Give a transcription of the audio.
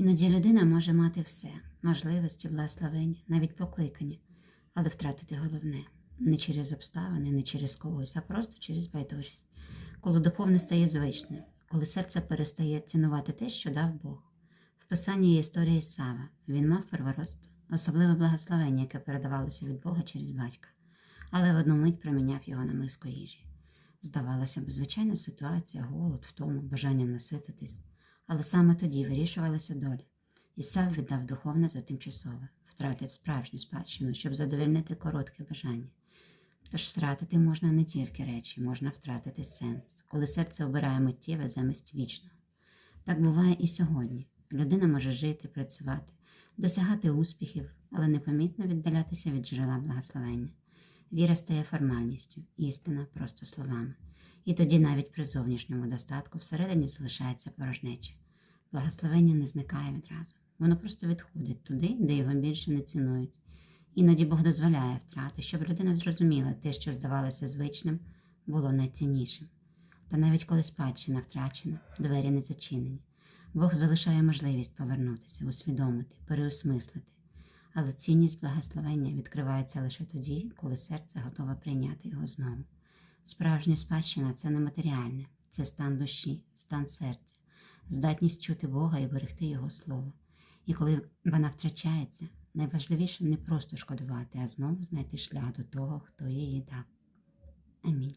Іноді людина може мати все можливості, благословення, навіть покликання, але втратити головне не через обставини, не через когось, а просто через байдужість, коли духовне стає звичним, коли серце перестає цінувати те, що дав Бог. В писанні є історія Ісава. Він мав первородство, особливе благословення, яке передавалося від Бога через батька, але в одну мить проміняв його на миску їжі. Здавалося б, звичайна ситуація, голод, втому, бажання насититись, але саме тоді вирішувалася доля. Ісав віддав духовне за тимчасове, втратив справжню спадщину, щоб задовольнити коротке бажання. Тож втратити можна не тільки речі, можна втратити сенс, коли серце обирає миттєве замість вічного. Так буває і сьогодні. Людина може жити, працювати, досягати успіхів, але непомітно віддалятися від джерела благословення. Віра стає формальністю, істина просто словами. І тоді навіть при зовнішньому достатку всередині залишається порожнеча. Благословення не зникає відразу. Воно просто відходить туди, де його більше не цінують. Іноді Бог дозволяє втрати, щоб людина зрозуміла те, що здавалося звичним, було найціннішим. Та навіть коли спадщина втрачена, двері не зачинені. Бог залишає можливість повернутися, усвідомити, переосмислити. Але цінність благословення відкривається лише тоді, коли серце готове прийняти його знову. Справжня спадщина це не матеріальне, це стан душі, стан серця, здатність чути Бога і берегти Його слово. І коли вона втрачається, найважливіше не просто шкодувати, а знову знайти шлях до того, хто її дав. Амінь.